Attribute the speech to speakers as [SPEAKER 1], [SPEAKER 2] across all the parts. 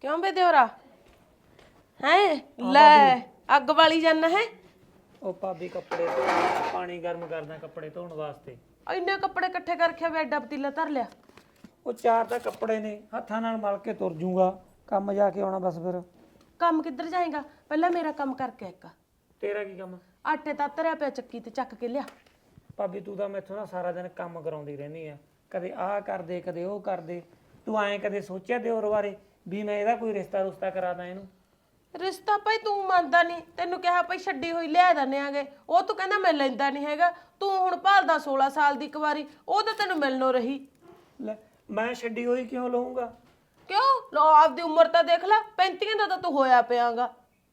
[SPEAKER 1] ਕਿਉਂ ਬੇ ਦਿਓਰਾ? ਹੈ? ਲੈ ਅੱਗ ਵਾਲੀ ਜਾਨਾ ਹੈ?
[SPEAKER 2] ਉਹ ਭਾਬੀ ਕੱਪੜੇ ਧੋ ਪਾਣੀ ਗਰਮ ਕਰਦਾ ਕੱਪੜੇ ਧੋਣ ਵਾਸਤੇ।
[SPEAKER 1] ਇੰਨੇ ਕੱਪੜੇ ਇਕੱਠੇ ਕਰਕੇ ਵੇ ਐਡਾ ਪਤੀਲਾ ਧਰ ਲਿਆ।
[SPEAKER 2] ਉਹ ਚਾਰ ਤਾਂ ਕੱਪੜੇ ਨੇ ਹੱਥਾਂ ਨਾਲ ਮਲ ਕੇ ਤੁਰ ਜੂਗਾ। ਕੰਮ ਜਾ ਕੇ ਆਉਣਾ ਬਸ ਫਿਰ।
[SPEAKER 1] ਕੰਮ ਕਿੱਧਰ ਜਾਏਗਾ? ਪਹਿਲਾਂ ਮੇਰਾ ਕੰਮ ਕਰਕੇ ਇੱਕ।
[SPEAKER 2] ਤੇਰਾ ਕੀ ਕੰਮ?
[SPEAKER 1] ਆਟੇ ਤਾਂ ਧਰਿਆ ਪਿਆ ਚੱਕੀ ਤੇ ਚੱਕ ਕੇ ਲਿਆ।
[SPEAKER 2] ਭਾਬੀ ਤੂੰ ਤਾਂ ਮੈਥੋਂ ਨਾ ਸਾਰਾ ਦਿਨ ਕੰਮ ਕਰਾਉਂਦੀ ਰਹਿੰਦੀ ਆ। ਕਦੇ ਆਹ ਕਰ ਦੇ ਕਦੇ ਉਹ ਕਰ ਦੇ ਤੂੰ ਐਂ ਕਦੇ ਸੋਚਿਆ ਦਿਓਰ ਬਾਰੇ? ਵੀ ਮੈਂ ਇਹਦਾ ਕੋਈ ਰਿਸ਼ਤਾ ਰੁਸ਼ਤਾ ਕਰਾ ਦਾਂ ਇਹਨੂੰ।
[SPEAKER 1] ਰਿਸ਼ਤਾ ਭਾਈ ਤੂੰ ਮੰਨਦਾ ਨਹੀਂ। ਤੈਨੂੰ ਕਿਹਾ ਭਾਈ ਛੱਡੀ ਹੋਈ ਲਿਆ ਦਨੇ ਆਗੇ। ਉਹ ਤੂੰ ਕਹਿੰਦਾ ਮੈਂ ਲੈਂਦਾ ਨਹੀਂ ਹੈਗਾ। ਤੂੰ ਹੁਣ ਭਾਲਦਾ 16 ਸਾਲ ਦੀ ਇੱਕ ਵਾਰੀ। ਉਹ ਤਾਂ ਤੈਨੂੰ ਮਿਲਣੋਂ ਰਹੀ।
[SPEAKER 2] ਲੈ ਮੈਂ ਛੱਡੀ ਹੋਈ ਕਿਉਂ ਲਊਂਗਾ?
[SPEAKER 1] ਕਿਉਂ? ਲੋ ਆਪਦੀ ਉਮਰ ਤਾਂ ਦੇਖ ਲੈ। 35 ਦਾ ਤਾਂ ਤੂੰ ਹੋਇਆ ਪਿਆਗਾ।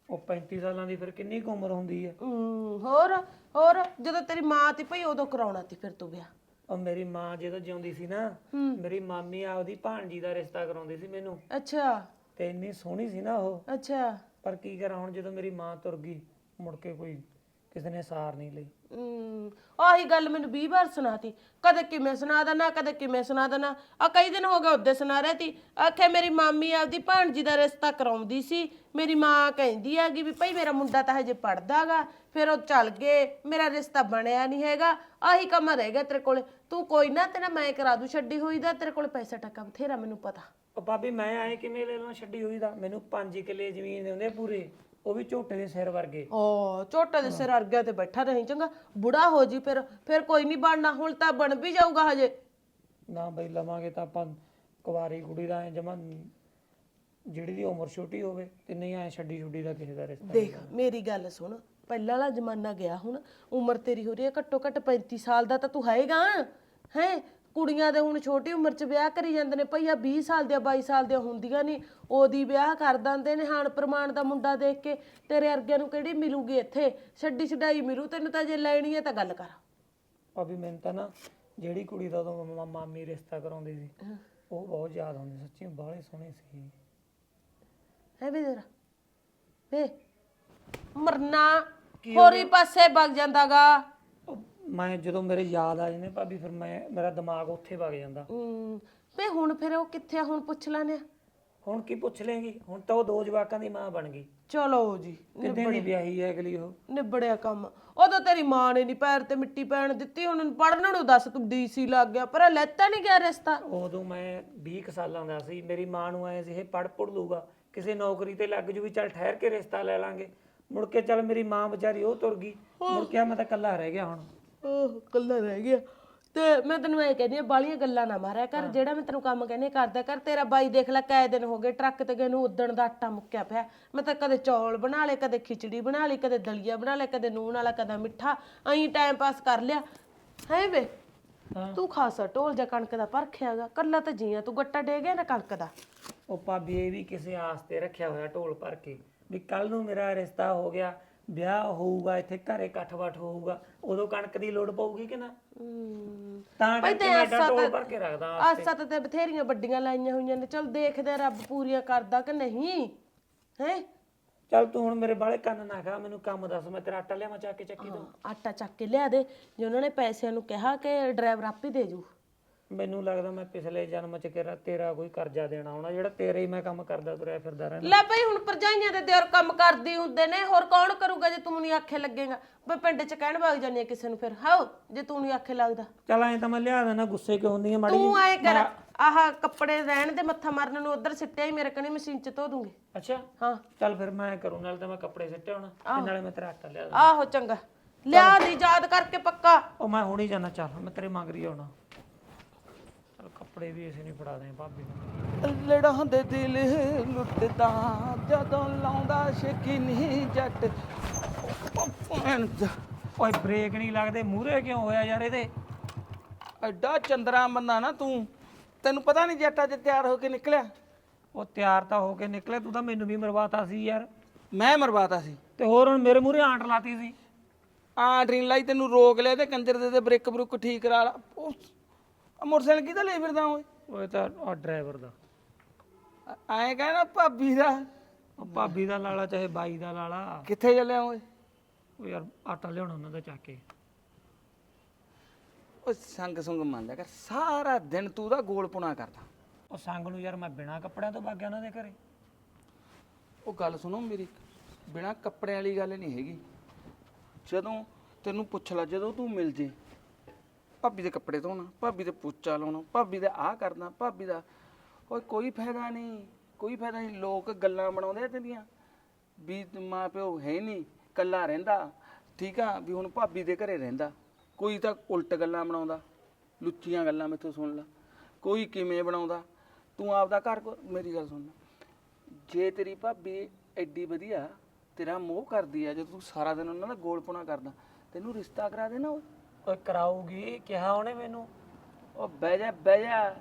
[SPEAKER 2] ਉਹ 35 ਸਾਲਾਂ ਦੀ ਫਿਰ ਕਿੰਨੀ ਕੁ ਉਮਰ ਹੁੰਦੀ ਹੈ
[SPEAKER 1] ਹੋਰ ਹੋਰ। ਜਦੋਂ ਤੇਰੀ ਮਾਂ ਤੀ ਭਈ ਉਦੋਂ ਕਰਾਉਣਾ ਤੀ ਫਿਰ ਤੂੰ ਵਿਆਹ।
[SPEAKER 2] ਉਹ ਮੇਰੀ ਮਾਂ ਜਦੋਂ ਜਿਉਂਦੀ ਸੀ ਨਾ ਮੇਰੀ ਮਾਮੀ ਆਪਦੀ ਭਾਣਜੀ ਦਾ ਰਿਸ਼ਤਾ ਕਰਾਉਂਦੀ ਸੀ ਮੈਨੂੰ।
[SPEAKER 1] ਅੱਛਾ।
[SPEAKER 2] ਤੇ ਇੰਨੀ ਸੋਹਣੀ ਸੀ ਨਾ ਉਹ।
[SPEAKER 1] ਅੱਛਾ।
[SPEAKER 2] ਪਰ ਕੀ ਕਰਾਂ ਹੁਣ ਜਦੋਂ ਮੇਰੀ ਮਾਂ ਤੁਰ ਗਈ ਮੁੜ ਕੇ ਕੋਈ ਕਿਸੇ ਨੇ ਸਾਰ ਨਹੀਂ ਲਈ।
[SPEAKER 1] ਹਮ, ਆਹੀ ਗੱਲ ਮੈਨੂੰ 20 ਵਾਰ ਸੁਣਾਤੀ। ਕਦੇ ਕਿਵੇਂ ਸੁਣਾ ਦੇਣਾ ਕਦੇ ਕਿਵੇਂ ਸੁਣਾ ਦੇਣਾ। ਆ ਕਈ ਦਿਨ ਹੋ ਗਏ ਉਹਦੇ ਸੁਣਾ ਰਹੀ ਤੀ। ਆਖੇ ਮੇਰੀ ਮਾਮੀ ਆਪਦੀ ਭਾਣਜੀ ਦਾ ਰਿਸ਼ਤਾ ਕਰਾਉਂਦੀ ਸੀ। ਮੇਰੀ ਮਾਂ ਕਹਿੰਦੀ ਹੈਗੀ ਵੀ ਭਾਈ ਮੇਰਾ ਮੁੰਡਾ ਤਾਂ ਹਜੇ ਪੜਦਾਗਾ ਫਿਰ ਉਹ ਚੱਲ ਗਏ। ਮੇਰਾ ਰਿਸ਼ਤਾ ਬਣਿਆ ਨਹੀਂ ਹੈਗਾ। ਆਹੀ ਕੰਮ ਰਹਿ ਗਿਆ ਤੇਰੇ ਕੋਲੇ। ਤੂੰ ਕੋਈ ਨਾ ਤੇਰਾ ਮੈਂ ਕਰਾ ਦੂ ਛੱਡੀ ਹੋਈ ਦਾ। ਤੇਰੇ ਕੋਲੇ ਪੈਸਾ ਟੱਕਾ ਬਥੇਰਾ ਮੈਨੂੰ ਪਤਾ।
[SPEAKER 2] ਉਹ ਭਾਬੀ ਮੈਂ ਆਏ ਕਿਵੇਂ ਲੈ ਲਵਾਂ ਛੱਡੀ ਹੋਈ ਦਾ? ਮੈਨੂੰ 5 ਕਿੱਲੇ ਜ਼ਮੀਨ ਦੇ ਹੁੰਦੇ ਪੂਰੇ। ਉਹ ਵੀ ਝੋਟੇ ਦੇ ਸਿਰ ਵਰਗੇ।
[SPEAKER 1] ਓ ਝੋਟੇ ਦੇ ਸਿਰ ਅਰਗਿਆ ਤੇ ਬੈਠਾ ਰਹੀ ਚੰਗਾ। ਬੁੜਾ ਹੋ ਜੀ ਫਿਰ ਫਿਰ ਕੋਈ ਨਹੀਂ ਬਣਨਾ ਹੁਣ ਤਾਂ ਬਣ ਵੀ ਜਾਊਗਾ ਹਜੇ।
[SPEAKER 2] ਨਾ ਬਈ ਲਵਾਂਗੇ ਤਾਂ ਆਪਾਂ ਕੁਵਾਰੀ ਕੁੜੀ ਦਾ ਐ ਜਮਾ ਜਿਹੜੀ ਦੀ ਉਮਰ ਛੋਟੀ ਹੋਵੇ ਤੇ ਨਹੀਂ ਐ ਛੱਡੀ ਛੁੱਡੀ ਦਾ ਕਿਸੇ ਦਾ ਰਿਸ਼ਤਾ।
[SPEAKER 1] ਦੇਖ ਮੇਰੀ ਗੱਲ ਸੁਣ ਪਹਿਲਾਂ ਵਾਲਾ ਜ਼ਮਾਨਾ ਗਿਆ ਹੁਣ ਉਮਰ ਤੇਰੀ ਹੋ ਰਹੀ ਹੈ ਘੱਟੋ ਘੱਟ 35 ਸਾਲ ਦਾ ਤਾਂ ਤੂੰ ਹੈਗਾ। ਹੈ? ਕੁੜੀਆਂ ਦੇ ਹੁਣ ਛੋਟੀ ਉਮਰ 'ਚ ਵਿਆਹ ਕਰੀ ਜਾਂਦੇ ਨੇ ਭਈਆ 20 ਸਾਲ ਦੀਆਂ 22 ਸਾਲ ਦੀਆਂ ਹੁੰਦੀਆਂ ਨਹੀਂ ਉਹਦੀ ਵਿਆਹ ਕਰ ਦਿੰਦੇ ਨੇ ਹਾਨ ਪ੍ਰਮਾਣ ਦਾ ਮੁੰਡਾ ਦੇਖ ਕੇ ਤੇਰੇ ਅਰਗਿਆਂ ਨੂੰ ਕਿਹੜੀ ਮਿਲੂਗੀ ਇੱਥੇ? ਛੱਡੀ ਛਡਾਈ ਮਿਲੂ ਤੈਨੂੰ ਤਾਂ ਜੇ ਲੈਣੀ ਹੈ ਤਾਂ ਗੱਲ ਕਰ।
[SPEAKER 2] ਭਾਬੀ ਮੈਨੂੰ ਤਾਂ ਨਾ ਜਿਹੜੀ ਕੁੜੀ ਦਾ ਉਦੋਂ ਮਾ- ਮਾਮੀ ਰਿਸ਼ਤਾ ਕਰਾਉਂਦੀ ਸੀ ਉਹ ਬਹੁਤ ਯਾਦ ਆਉਂਦੀ ਸੱਚੀ ਬਾਹਲੀ ਸੋਹਣੀ ਸੀ।
[SPEAKER 1] ਹੈ ਵੇ ਜਰਾ। ਵੇ ਮਰਨਾ ਹੋਰੀ ਪਾਸੇ ਵਗ ਜਾਂਦਾਗਾ।
[SPEAKER 2] ਮੈਂ ਜਦੋਂ ਮੇਰੇ ਯਾਦ ਆ ਜਾਂਦੇ ਭਾਬੀ ਫਿਰ ਮੈਂ ਮੇਰਾ ਦਿਮਾਗ ਉੱਥੇ ਵਗ ਜਾਂਦਾ।
[SPEAKER 1] ਵੇ ਹੁਣ ਫਿਰ ਉਹ ਕਿੱਥੇ ਆ? ਹੁਣ ਪੁੱਛ ਆ।
[SPEAKER 2] ਹੁਣ ਕੀ ਪੁੱਛ ਲੇਗੀ ਹੁਣ ਤਾਂ ਉਹ ਦੋ ਜਵਾਕਾਂ ਦੀ ਮਾਂ ਬਣ ਗਈ।
[SPEAKER 1] ਚਲੋ ਜੀ
[SPEAKER 2] ਕਿੱਦਾਂ ਦੀ ਵਿਆਹੀ ਹੈ ਅਗਲੀ ਉਹ।
[SPEAKER 1] ਨਿਬੜਿਆ ਕੰਮ। ਉਦੋਂ ਤੇਰੀ ਮਾਂ ਨੇ ਨਹੀਂ ਪੈਰ ਤੇ ਮਿੱਟੀ ਪੈਣ ਦਿੱਤੀ ਹੁਣ ਪੜਨ ਨੂੰ ਦੱਸ ਤੂੰ ਡੀਸੀ ਲੱਗ ਗਿਆ ਪਰ ਇਹ ਲੈਤਾ ਨਹੀਂ ਗਿਆ ਰਿਸ਼ਤਾ।
[SPEAKER 2] ਉਦੋਂ ਮੈਂ 20 ਕੁ ਸਾਲਾਂ ਦਾ ਸੀ ਮੇਰੀ ਮਾਂ ਨੂੰ ਆਏ ਸੀ ਇਹ ਪੜ ਪੜ ਲੂਗਾ ਕਿਸੇ ਨੌਕਰੀ ਤੇ ਲੱਗ ਜੂ ਵੀ ਚੱਲ ਠਹਿਰ ਕੇ ਰਿਸ਼ਤਾ ਲੈ ਲਾਂਗੇ। ਮੁੜ ਕੇ ਚੱਲ ਮੇਰੀ ਮਾਂ ਵਿਚਾਰੀ ਉਹ ਤੁਰ ਗਈ ਮੁੜ ਕੇ ਮੈਂ ਤਾਂ ਇਕੱਲਾ ਰਹਿ ਗਿਆ ਹੁਣ।
[SPEAKER 1] ਓਹ ਕੱਲਾ ਰਹਿ ਗਿਆ। ਤੇ ਮੈਂ ਤੈਨੂੰ ਐ ਕਹਿੰਦੀ ਆ ਬਾਲੀਆਂ ਗੱਲਾਂ ਨਾ ਮਾਰਿਆ ਕਰ। ਜਿਹੜਾ ਮੈਂ ਤੈਨੂੰ ਕੰਮ ਕਹਿੰਦੀ ਆ ਕਰਦਾ ਕਰ। ਤੇਰਾ ਬਾਈ ਦੇਖ ਲੈ ਕਾਏ ਦਿਨ ਹੋ ਗਏ ਟਰੱਕ ਤੇ ਗਏ ਨੂੰ ਉਦਣ ਦਾ ਆਟਾ ਮੁੱਕਿਆ ਪਿਆ। ਮੈਂ ਤਾਂ ਕਦੇ ਚੌਲ ਬਣਾ ਲਏ ਕਦੇ ਖਿਚੜੀ ਬਣਾ ਲਈ ਕਦੇ ਦਲੀਆ ਬਣਾ ਲਿਆ ਕਦੇ ਨੂਨ ਵਾਲਾ ਕਦੇ ਮਿੱਠਾ। ਐਂ ਟਾਈਮ ਪਾਸ ਕਰ ਲਿਆ। ਹੈ ਵੇ ਤੂੰ ਖਾਸਾ ਢੋਲ ਜਾਂ ਕਣਕ ਦਾ ਪਰਖਿਆਗਾ ਕੱਲਾ ਤਾਂ ਜੀਆਂ ਤੂੰ ਗੱਟਾ ਡੇ ਗਿਆ ਨਾ ਕਣਕ ਦਾ?
[SPEAKER 2] ਉਹ ਭਾਬੀ ਇਹ ਵੀ ਕਿਸੇ ਆਸ ਤੇ ਰੱਖਿਆ ਹੋਇਆ ਢੋਲ ਭਰ ਕੇ। ਵੀ ਕੱਲ ਨੂੰ ਮੇਰਾ ਰਿਸ਼ਤਾ ਹੋ ਗਿਆ ਵਿਆਹ ਹੋਊਗਾ ਇੱਥੇ ਘਰੇ ਇਕੱਠ-ਬੱਠ ਹੋਊਗਾ ਉਦੋਂ ਕਣਕ ਦੀ ਲੋੜ ਪਊਗੀ ਕਿ ਨਾ?
[SPEAKER 1] ਹਮ,
[SPEAKER 2] ਤਾਂ ਕਰਕੇ ਮੈਂ ਏਡਾ ਢੋਲ ਭਰ ਕੇ ਰੱਖਦਾ
[SPEAKER 1] ਆਸਾਂ ਤਾਂ ਤੇ ਬਥੇਰੀਆਂ ਵੱਡੀਆਂ ਲਾਈਆਂ ਹੋਈਆਂ ਨੇ। ਚਲ ਦੇਖਦੇ ਆ ਰੱਬ ਪੂਰੀਆਂ ਕਰਦਾ ਕਿ ਨਹੀਂ ਹੈ?
[SPEAKER 2] ਚੱਲ ਤੂੰ ਹੁਣ ਮੇਰੇ ਬਾਲੇ ਕੰਨ ਨਾ ਖਾ ਮੈਨੂੰ ਕੰਮ ਦੱਸ ਮੈਂ ਤੇਰਾ ਆਟਾ ਲਿਆਵਾਂ ਚੱਕ ਕੇ ਚੱਕੀ ਤੋਂ।
[SPEAKER 1] ਆਟਾ ਚੱਕ ਕੇ ਲਿਆ ਦੇ। ਜੇ ਉਹਨਾਂ ਨੇ ਪੈਸਿਆਂ ਨੂੰ ਕਿਹਾ ਕਿ ਡਰਾਈਵਰ ਆਪੇ ਦੇ ਜੂ।
[SPEAKER 2] ਮੈਨੂੰ ਲੱਗਦਾ ਮੈਂ ਪਿਛਲੇ ਜਨਮ ਚ ਕਿਹੜਾ ਤੇਰਾ ਕੋਈ ਕਰਜ਼ਾ ਦੇਣਾ ਹੋਣਾ ਜਿਹੜਾ ਤੇਰੇ ਹੀ ਮੈਂ ਕੰਮ ਕਰਦਾ ਤੁਰਿਆ ਫਿਰਦਾ ਰਹਿਣਾ।
[SPEAKER 1] ਲੈ ਭਈ ਹੁਣ ਪਰਜਾਈਆਂ ਦੇ ਦਿਓਰ ਕੰਮ ਕਰਦੀ ਹੁੰਦੇ ਨੇ ਹੋਰ ਕੌਣ ਕਰੂਗਾ ਜੇ ਤੂੰ ਨਹੀਂ ਆਖੇ ਲੱਗੇਗਾ? ਬਈ ਪਿੰਡ ਚ ਕਹਿਣ ਵਗ ਜਾਂਦੀ ਆ ਕਿਸੇ ਨੂੰ ਫਿਰ। ਹਾਓ ਜੇ ਤੂੰ ਨਹੀਂ ਆਖੇ ਲੱਗਦਾ।
[SPEAKER 2] ਚੱਲ ਐਂ ਤਾਂ ਮੈਂ ਲਿਆ ਦੇਣਾ ਗੁੱਸੇ ਕਿਉਂ ਹੁੰਦੀ ਹੈ ਮਾੜੀ
[SPEAKER 1] ਤੂੰ ਐ ਕਰ ਆਹ ਕੱਪੜੇ ਰਹਿਣ ਦੇ ਮੱਥਾ ਮਾਰਨ ਨੂੰ ਉਧਰ ਸਿੱਟਿਆ ਹੀ ਮੇਰੇ ਕਣੀ ਮਸ਼ੀਨ ਚ ਧੋ ਦੂੰਗੀ।
[SPEAKER 2] ਅੱਛਾ?
[SPEAKER 1] ਹਾਂ।
[SPEAKER 2] ਚੱਲ ਫਿਰ ਮੈਂ ਕਰੂੰ ਨਾਲ ਤਾਂ ਮੈਂ ਕੱਪੜੇ ਸਿੱਟੇ ਹੋਣਾ ਤੇ ਨਾਲੇ ਮੈਂ ਤੇਰਾ ਆਟਾ ਲਿਆ ਦੇਣਾ।
[SPEAKER 1] ਆਹੋ ਚੰਗਾ। ਲਿਆ ਦੀ ਯਾਦ ਕਰਕੇ ਪੱਕਾ।
[SPEAKER 2] ਉਹ ਮੈਂ ਹੁਣੀ ਜਾਣਾ ਚੱਲ ਮੈਂ ਤੇਰੇ ਮੰਗ ਰਹੀ ਆਉਣਾ ਕੱਪੜੇ ਵੀ ਇਸੇ ਨਹੀਂ ਫੜਾ ਦੇ ਭਾਬੀ ਨੂੰ।
[SPEAKER 3] ਲੜਾਂ ਦੇ ਦਿਲ ਲੁੱਟਦਾ ਜਦੋਂ ਲਾਉਂਦਾ ਸ਼ਕੀਨੀ ਜੱਟ। ਉਹ ਭੈਣ ਦਾ
[SPEAKER 2] ਓਏ ਬ੍ਰੇਕ ਨਹੀਂ ਲੱਗਦੇ ਮੂਹਰੇ ਕਿਉਂ ਹੋਇਆ ਯਾਰ ਇਹਦੇ?
[SPEAKER 3] ਐਡਾ ਚੰਦਰਾ ਬੰਦਾ ਨਾ ਤੂੰ। ਤੈਨੂੰ ਪਤਾ ਨਹੀਂ ਜੱਟ ਅੱਜ ਤਿਆਰ ਹੋ ਕੇ ਨਿਕਲਿਆ?
[SPEAKER 2] ਉਹ ਤਿਆਰ ਤਾਂ ਹੋ ਕੇ ਨਿਕਲੇ ਤੂੰ ਤਾਂ ਮੈਨੂੰ ਵੀ ਮਰਵਾਤਾ ਸੀ ਯਾਰ।
[SPEAKER 3] ਮੈਂ ਮਰਵਾਤਾ ਸੀ।
[SPEAKER 2] ਤੇ ਹੋਰ ਹੁਣ ਮੇਰੇ ਮੂਹਰੇ ਆਂਟ ਲਾਤੀ ਸੀ।
[SPEAKER 3] ਆ ਡ੍ਰੀਨ ਲਾਈ ਤੈਨੂੰ ਰੋਕ ਲਿਆ ਤੇ ਕੰਜਰ ਦੇ ਤੇ ਬ੍ਰੇਕ ਬਰੁਕ ਠੀਕ ਕਰਾ ਲਾ। ਉਹ ਆਹ ਮੋਟਰਸਾਈਕਲ ਕਿਹਦਾ ਲੈ ਫਿਰਦਾ ਓਏ?
[SPEAKER 2] ਓਏ ਤਾਂ ਆ ਡਰਾਈਵਰ ਦਾ।
[SPEAKER 3] ਐਂ ਕਹਿਣਾ ਭਾਬੀ ਦਾ।
[SPEAKER 2] ਉਹ ਭਾਬੀ ਦਾ ਲਾਲਾ ਚਾਹੇ ਬਾਈ ਦਾ ਲਾਲਾ।
[SPEAKER 3] ਕਿੱਥੇ ਚੱਲਿਆ ਓਏ?
[SPEAKER 2] ਉਹ ਯਾਰ ਆਟਾ ਲਿਆਉਣਾ ਉਹਨਾਂ ਦਾ ਚੱਕ ਕੇ।
[SPEAKER 3] ਉਹ ਸੰਗ ਸੁੰਗ ਮੰਨਦਾ ਕਰ ਸਾਰਾ ਦਿਨ ਤੂੰ ਦਾ ਗੋਲ ਪੁਣਾ ਕਰਦਾ।
[SPEAKER 2] ਉਹ ਸੰਗ ਨੂੰ ਯਾਰ ਮੈਂ ਬਿਨਾ ਕੱਪੜਿਆਂ ਤੋਂ ਵਗ ਗਿਆ ਉਹਨਾਂ ਦੇ ਘਰੇ।
[SPEAKER 3] ਉਹ ਗੱਲ ਸੁਣੋ ਮੇਰੀ ਬਿਨਾ ਕੱਪੜਿਆਂ ਵਾਲੀ ਗੱਲ ਨਹੀਂ ਹੈਗੀ। ਜਦੋਂ ਤੈਨੂੰ ਪੁੱਛ ਲਾ ਜਦੋਂ ਤੂੰ ਮਿਲ ਜੇ ਭਾਬੀ ਦੇ ਕੱਪੜੇ ਧੋਣਾ, ਭਾਬੀ ਦੇ ਪੋਚਾ ਲਾਉਣਾ, ਭਾਬੀ ਦਾ ਆਹ ਕਰਨਾ, ਭਾਬੀ ਦਾ। ਓਏ ਕੋਈ ਫਾਇਦਾ ਨਹੀਂ, ਕੋਈ ਫਾਇਦਾ ਨਹੀਂ। ਲੋਕ ਗੱਲਾਂ ਬਣਾਉਂਦੇ ਆ ਤੇਰੀਆਂ। ਵੀ ਮਾਂ ਪਿਓ ਹੈ ਨਹੀਂ ਕੱਲਾ ਰਹਿੰਦਾ। ਠੀਕ ਆ, ਵੀ ਹੁਣ ਭਾਬੀ ਦੇ ਘਰੇ ਰਹਿੰਦਾ। ਕੋਈ ਤਾਂ ਉਲਟ ਗੱਲਾਂ ਬਣਾਉਂਦਾ। ਲੁੱਚੀਆਂ ਗੱਲਾਂ ਮੈਥੋਂ ਸੁਣ ਲਾ। ਕੋਈ ਕਿਵੇਂ ਬਣਾਉਂਦਾ? ਤੂੰ ਆਪਦਾ ਘਰ ਕੋ- ਮੇਰੀ ਗੱਲ ਸੁਣ। ਜੇ ਤੇਰੀ ਭਾਬੀ ਐਡੀ ਵਧੀਆ, ਤੇਰਾ ਮੋਹ ਕਰਦੀ ਆ ਜੇ ਤੂੰ ਸਾਰਾ ਦਿਨ ਉਹਨਾਂ ਦਾ ਗੋਲਪੁਣਾ ਕਰਦਾ, ਤੈਨੂੰ ਰਿਸ਼ਤਾ ਕਰਾ ਦੇਣਾ ਉਹ?
[SPEAKER 2] ਓਏ ਕਰਾਊਗੀ ਕਿਹਾ ਉਹਨੇ ਮੈਨੂੰ।
[SPEAKER 3] ਉਹ ਬਹਿ ਜਾ ਬਹਿ ਜਾ।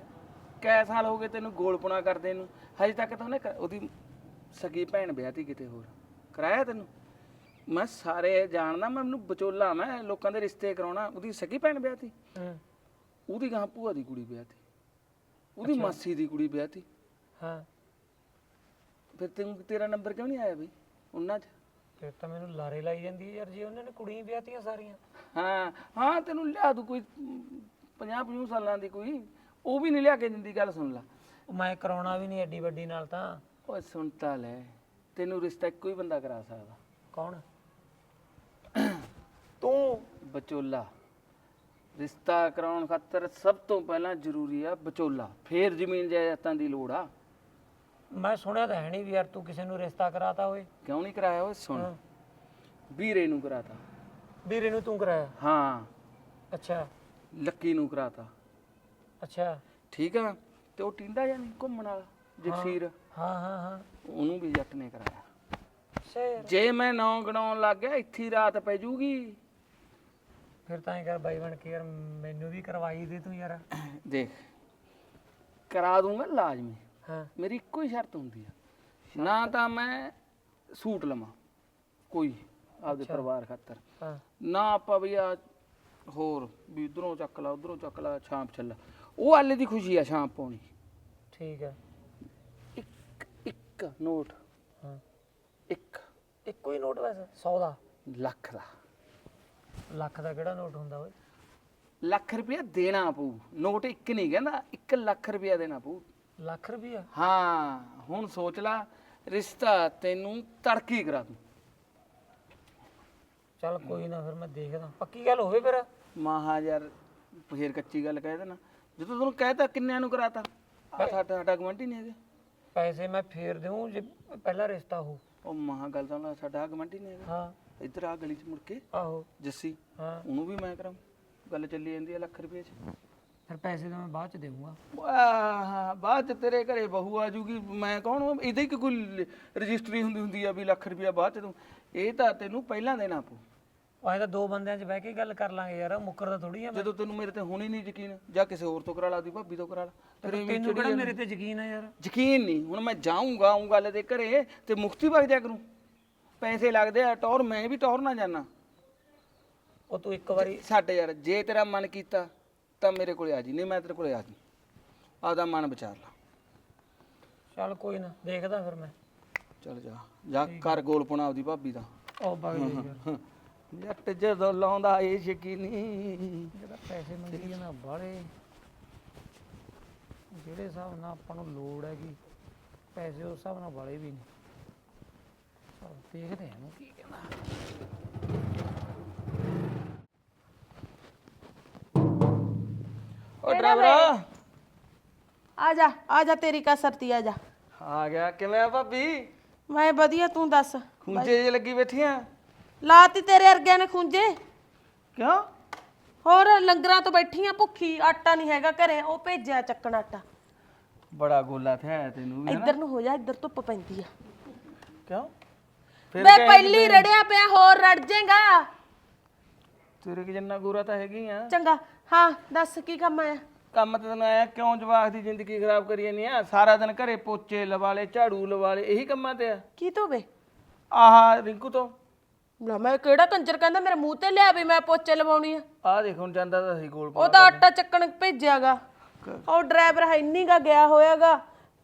[SPEAKER 3] ਕੈ ਸਾਲ ਹੋ ਗਏ ਤੈਨੂੰ ਗੋਲਪੁਣਾ ਕਰਦੇ ਨੂੰ। ਹਜੇ ਤੱਕ ਤਾਂ ਉਹਨੇ ਕ- ਉਹਦੀ ਸਗੀ ਭੈਣ ਵਿਆਹਤੀ ਕਿਤੇ ਹੋਰ। ਕਰਾਇਆ ਤੈਨੂੰ? ਮੈਂ ਸਾਰੇ ਜਾਣਦਾ ਮੈਂ ਮੈਨੂੰ ਵਿਚੋਲਾ ਮੈਂ ਲੋਕਾਂ ਦੇ ਰਿਸ਼ਤੇ ਕਰਾਉਣਾ। ਉਹਦੀ ਸਗੀ ਭੈਣ ਵਿਆਹਤੀ
[SPEAKER 2] ਹੂੰ।
[SPEAKER 3] ਉਹਦੀ ਗਾਂ ਭੂਆ ਦੀ ਕੁੜੀ ਵਿਆਹਤੀ ਉਹਦੀ ਮਾਸੀ ਦੀ ਕੁੜੀ ਵਿਆਹਤੀ
[SPEAKER 2] ਹਾਂ।
[SPEAKER 3] ਫਿਰ ਤੈਨੂੰ ਤੇਰਾ ਨੰਬਰ ਕਿਉਂ ਨਹੀਂ ਆਇਆ ਬਈ? ਉਹਨਾਂ 'ਚ।
[SPEAKER 2] ਫਿਰ ਤਾਂ ਮੈਨੂੰ ਲਾਰੇ ਲਾਈ ਜਾਂਦੀ ਹੈ ਯਾਰ ਜੇ ਉਹਨਾਂ ਨੇ ਕੁੜੀਆਂ ਵਿਆਹਤੀਆਂ ਸਾਰੀਆਂ।
[SPEAKER 3] ਹਾਂ ਹਾਂ ਤੈਨੂੰ ਲਿਆ ਦੂ ਕੋਈ 50 50 ਸਾਲਾਂ ਦੀ ਕੋਈ ਉਹ ਵੀ ਨਹੀਂ ਲਿਆ ਕੇ ਦਿੰਦੀ ਗੱਲ ਸੁਣ ਲੈ।
[SPEAKER 2] ਉਹ ਮੈਂ ਕਰਾਉਣਾ ਵੀ ਨਹੀਂ ਐਡੀ ਵੱਡੀ ਨਾਲ ਤਾਂ।
[SPEAKER 3] ਓਏ ਸੁਣ ਤਾਂ ਲੈ ਤੈਨੂੰ ਰਿਸ਼ਤਾ ਇੱਕੋ ਹੀ ਬੰਦਾ ਕਰਾ ਸਕਦਾ।
[SPEAKER 2] ਕੌਣ?
[SPEAKER 3] ਤੂੰ। ਵਿਚੋਲਾ। ਰਿਸ਼ਤਾ ਕਰਾਉਣ ਖਾਤਰ ਸਭ ਤੋਂ ਪਹਿਲਾਂ ਜ਼ਰੂਰੀ ਆ ਵਿਚੋਲਾ। ਫੇਰ ਜ਼ਮੀਨ ਜਾਇਦਾਦਾਂ ਦੀ ਲੋੜ ਆ।
[SPEAKER 2] ਮੈਂ ਸੁਣਿਆ ਤਾਂ ਹੈ ਨਹੀਂ ਵੀ ਯਾਰ ਤੂੰ ਕਿਸੇ ਨੂੰ ਰਿਸ਼ਤਾ ਕਰਾਤਾ ਓਏ।
[SPEAKER 3] ਕਿਉਂ ਨਹੀਂ ਕਰਾਇਆ ਓਏ? ਸੁਣ।
[SPEAKER 2] ਹਾਂ।
[SPEAKER 3] ਵੀਰੇ ਨੂੰ ਕਰਾਤਾ।
[SPEAKER 2] ਵੀਰੇ ਨੂੰ ਤੂੰ ਕਰਾਇਆ?
[SPEAKER 3] ਹਾਂ।
[SPEAKER 2] ਅੱਛਾ।
[SPEAKER 3] ਲੱਕੀ ਨੂੰ ਕਰਾਤਾ।
[SPEAKER 2] ਅੱਛਾ।
[SPEAKER 3] ਠੀਕ ਆ। ਤੇ ਉਹ ਟਿੰਡਾ ਜਾਨੀ ਘੁੰਮਣ ਵਾਲਾ? ਜਗਸੀਰ।
[SPEAKER 2] ਹਾਂ। ਹਾਂ ਹਾਂ
[SPEAKER 3] ਉਹਨੂੰ ਵੀ ਜੱਟ ਨੇ ਕਰਾਇਆ।
[SPEAKER 2] ਸ਼ੇਰ।
[SPEAKER 3] ਜੇ ਮੈਂ ਨੌ ਗਣਾਉਣ ਲੱਗ ਗਿਆ ਇੱਥੇ ਹੀ ਰਾਤ ਪੈ ਜੂਗੀ।
[SPEAKER 2] ਫਿਰ ਤਾਂ ਇਹ ਕਰ ਬਾਈ ਬਣ ਕੇ ਯਾਰ ਮੈਨੂੰ ਵੀ ਕਰਵਾਈ ਦੇ ਤੂੰ ਯਾਰ।
[SPEAKER 3] ਦੇਖ। ਕਰਾ ਦੂੰਗਾ ਲਾਜ਼ਮੀ।
[SPEAKER 2] ਹਾਂ।
[SPEAKER 3] ਮੇਰੀ ਇੱਕੋ ਹੀ ਸ਼ਰਤ ਹੁੰਦੀ ਆ। ਨਾ ਤਾਂ ਮੈਂ ਸੂਟ ਲਵਾਂ ਕੋਈ ਆਪਦੇ ਪਰਿਵਾਰ ਖਾਤਰ।
[SPEAKER 2] ਹਾਂ।
[SPEAKER 3] ਨਾ ਆਪਾਂ ਵੀ ਆ ਹੋਰ ਵੀ ਇਧਰੋਂ ਚੱਕ ਲਾ ਉਧਰੋਂ ਚੱਕ ਲਾ ਛਾਂਪ ਛੱਲਾ ਉਹ ਆਲੇ ਦੀ ਖੁਸ਼ੀ ਆ ਛਾਂਪ ਪਾਉਣੀ।
[SPEAKER 2] ਠੀਕ ਹੈ
[SPEAKER 3] ਇੱਕ ਇੱਕ ਨੋਟ।
[SPEAKER 2] ਹਾਂ।
[SPEAKER 3] ਇੱਕ।
[SPEAKER 2] ਇੱਕੋ ਹੀ ਨੋਟ ਵੈਸੇ 100 ਦਾ।
[SPEAKER 3] ਲੱਖ ਦਾ।
[SPEAKER 2] ਲੱਖ ਦਾ ਕਿਹੜਾ ਨੋਟ ਹੁੰਦਾ ਓਏ?
[SPEAKER 3] ਲੱਖ ਰੁਪਇਆ ਦੇਣਾ ਪਊ। ਨੋਟ ਇੱਕ ਨਹੀਂ ਕਹਿੰਦਾ ਇੱਕ ਲੱਖ ਰੁਪਇਆ ਦੇਣਾ ਪਊ।
[SPEAKER 2] ਲੱਖ ਰੁਪਈਆ?
[SPEAKER 3] ਹਾਂ ਹੁਣ ਸੋਚ ਲੈ ਰਿਸ਼ਤਾ ਤੈਨੂੰ ਤੜਕੀ ਕਰਾ ਦੂੰ।
[SPEAKER 2] ਚੱਲ ਕੋਈ ਨਾ ਫਿਰ ਮੈਂ ਦੇਖਦਾ। ਪੱਕੀ ਗੱਲ ਹੋਵੇ ਫਿਰ?
[SPEAKER 3] ਮਹਾ ਯਾਰ ਫੇਰ ਕੱਚੀ ਗੱਲ ਕਹਿ ਦੇਣਾ। ਜਦੋਂ ਤੈਨੂੰ ਕਹਿਤਾ ਕਿੰਨਿਆਂ ਨੂੰ ਕਰਾਤਾ? ਆ ਸਾਡਾ ਸਾਡਾ ਗਵੰਟੀ ਨਹੀਂ ਹੈਗਾ।
[SPEAKER 2] ਪੈਸੇ ਮੈਂ ਫੇਰ ਦੇਉਂ ਜੇ ਪਹਿਲਾ ਰਿਸ਼ਤਾ ਹੋ।
[SPEAKER 3] ਉਹ ਮਹਾ ਗੱਲ ਤਾਂ ਸਾਡਾ ਗਵੰਟੀ ਨਹੀਂ ਹੈਗਾ।
[SPEAKER 2] ਹਾਂ।
[SPEAKER 3] ਇੱਧਰ ਆ ਗਲੀ 'ਚ ਮੁੜ ਕੇ।
[SPEAKER 2] ਆਹੋ।
[SPEAKER 3] ਜੱਸੀ
[SPEAKER 2] ਹਾਂ।
[SPEAKER 3] ਉਹਨੂੰ ਵੀ ਮੈਂ ਕਰਾਂ ਗੱਲ ਚੱਲੀ ਜਾਂਦੀ ਹੈ ਲੱਖ ਰੁਪਏ 'ਚ।
[SPEAKER 2] ਫਿਰ ਪੈਸੇ ਤਾਂ ਮੈਂ ਬਾਅਦ ਚ ਦੇਵਾਂਗਾ
[SPEAKER 3] ਵਾਹ ਬਾਅਦ 'ਚ ਤੇਰੇ ਘਰੇ ਬਹੂ ਆ ਜੂਗੀ ਮੈਂ ਕੌਣ ਹਾਂ? ਇਹਦੇ ਹੀ ਕਿ ਕੋਈ ਰਜਿਸਟਰੀ ਹੁੰਦੀ ਹੁੰਦੀ ਆ ਵੀ ਲੱਖ ਰੁਪਇਆ ਬਾਅਦ 'ਚ ਤੂੰ ਇਹ ਤਾਂ ਤੈਨੂੰ ਪਹਿਲਾਂ ਦੇਣਾ ਪਊ।
[SPEAKER 2] ਐਂ ਤਾਂ ਦੋ ਬੰਦਿਆਂ 'ਚ ਬਹਿ ਕੇ ਗੱਲ ਕਰ ਲਾਂਗੇ ਯਾਰ ਮੁੱਕਰਦਾ ਥੋੜੀ ਆ ਮੈਂ।
[SPEAKER 3] ਜਦੋਂ ਤੈਨੂੰ ਮੇਰੇ ਤੇ ਹੁਣ ਨਹੀਂ ਯਕੀਨ ਜਾਂ ਕਿਸੇ ਹੋਰ ਤੋਂ ਕਰਾ ਲਾ ਦੀ ਭਾਬੀ ਤੋਂ ਕਰਾ ਲਾ।
[SPEAKER 2] ਤੈਨੂੰ ਕਿਹੜਾ ਮੇਰੇ ਤੇ ਯਕੀਨ ਆ ਯਾਰ?
[SPEAKER 3] ਯਕੀਨ ਨਹੀਂ ਹੁਣ ਮੈਂ ਜਾਊਂਗਾ ਆਊਂ ਗੱਲ ਦੇ ਘਰੇ ਤੇ ਮੁਕਤੀ ਵਗ ਜਾ ਕਰੂੰ। ਪੈਸੇ ਲੱਗਦੇ ਆ ਟੌਰ ਮੈਂ ਵੀ ਟੌਰ ਨਾ ਜਾਣਾ
[SPEAKER 2] ਉਹ ਤੂੰ ਇੱਕ ਵਾਰੀ
[SPEAKER 3] ਛੱਡ ਯਾਰ ਜੇ ਤੇਰਾ ਮਨ ਕੀਤਾ ਤਾਂ ਮੇਰੇ ਕੋਲੇ ਆ ਜੀ ਨਹੀਂ ਮੈਂ ਤੇਰੇ ਕੋਲੇ ਆ ਜੀ। ਆਪਦਾ ਮਨ ਵਿਚਾਰ ਲਾ।
[SPEAKER 2] ਚੱਲ ਕੋਈ ਨਾ ਦੇਖਦਾ ਫਿਰ ਮੈਂ।
[SPEAKER 3] ਚੱਲ ਜਾ ਜਾ ਕਰ ਗੋਲਪੁਣਾ ਆਪਦੀ ਭਾਬੀ ਦਾ।
[SPEAKER 2] ਉਹ ਬਗ ਯਾਰ
[SPEAKER 3] ਜੱਟ ਜਦੋਂ ਲਾਉਂਦਾ ਏ ਸ਼ਕੀਨੀ
[SPEAKER 2] ਜਿਹੜਾ ਪੈਸੇ ਮੰਗੀ ਜਾਂਦਾ ਬਾਲੇ ਜਿਹੜੇ ਹਿਸਾਬ ਨਾਲ ਆਪਾਂ ਨੂੰ ਲੋੜ ਹੈਗੀ ਪੈਸੇ ਉਸ ਹਿਸਾਬ ਨਾਲ ਬਾਲੇ ਵੀ ਨਹੀਂ। ਚੱਲ ਦੇਖਦੇ ਹਾਂ ਇਹਨੂੰ ਕੀ ਕਹਿੰਦਾ।
[SPEAKER 3] ਓ ਡਰਾਈਵਰ
[SPEAKER 1] ਆ ਜਾ ਆ ਜਾ ਤੇਰੀ ਕਸਰਤੀ ਆ ਜਾ।
[SPEAKER 3] ਆ ਗਿਆ ਕਿਵੇਂ ਆ ਭਾਬੀ?
[SPEAKER 1] ਮੈਂ ਵਧੀਆ ਤੂੰ ਦੱਸ।
[SPEAKER 3] ਖੁੰਝੇ ਜੇ ਲੱਗੀ ਬੈਠੀ ਆ?
[SPEAKER 1] ਲਾਤੀ ਤੇਰੇ ਅਰਗਿਆਂ ਨੇ ਖੁੰਝੇ?
[SPEAKER 3] ਕਿਉਂ?
[SPEAKER 1] ਹੋਰ ਲੰਗਰਾਂ ਤੋਂ ਬੈਠੀ ਆ ਭੁੱਖੀ ਆਟਾ ਨਹੀਂ ਹੈਗਾ ਘਰੇ ਉਹ ਭੇਜਿਆ ਚੱਕਣ ਆਟਾ।
[SPEAKER 3] ਬੜਾ ਗੋਲਾ ਥਿਆ ਤੈਨੂੰ ਵੀ
[SPEAKER 1] ਇੱਧਰ ਨੂੰ ਹੋ ਜਾ ਇੱਧਰ ਧੁੱਪ ਪੈਂਦੀ ਆ।
[SPEAKER 3] ਕਿਉਂ?
[SPEAKER 1] ਬੇ ਪਹਿਲੀ ਰੜਿਆ ਪਿਆ ਹੋਰ ਰੜ ਜਾਏਗਾ
[SPEAKER 3] ਤੇਰੇ ਕਿ ਜੰਨਾ ਗੋਰਾ ਤਾਂ ਹੈਗੀ ਆ।
[SPEAKER 1] ਚੰਗਾ ਹਾਂ ਦੱਸ ਕੀ ਕੰਮ ਆਇਆ?
[SPEAKER 3] ਕੰਮ ਤੇ ਤੈਨੂੰ ਆਇਆ ਕਿਉਂ ਜਵਾਕ ਦੀ ਜ਼ਿੰਦਗੀ ਖਰਾਬ ਕਰੀ ਜਾਂਦੀ ਆ? ਸਾਰਾ ਦਿਨ ਘਰੇ ਪੋਚੇ ਲਵਾ ਲਏ ਝਾੜੂ ਲਵਾ ਲਏ ਇਹੀ ਕੰਮਾਂ ਤੇ ਆ।
[SPEAKER 1] ਕੀ ਤੂੰ ਵੇ?
[SPEAKER 3] ਆਹ ਰਿੰਕੂ ਤੋਂ।
[SPEAKER 1] ਲੈ ਮੈਂ ਕਿਹੜਾ ਕੰਜਰ ਕਹਿੰਦਾ ਮੇਰੇ ਮੂੰਹ ਤੇ ਲਿਆ ਵੀ ਮੈਂ ਪੋਚੇ ਲਵਾਉਣੀ ਆ।
[SPEAKER 3] ਆਹ ਦੇਖ ਹੁਣ ਜਾਂਦਾ ਤਾਂ ਸੀ ਕੋਲ
[SPEAKER 1] ਉਹ ਤਾਂ ਆਟਾ ਚੱਕਣ ਭੇਜਿਆਗਾ। ਉਹ ਡਰਾਈਵਰ ਹੈ ਗਾ ਗਿਆ ਹੋਇਆਗਾ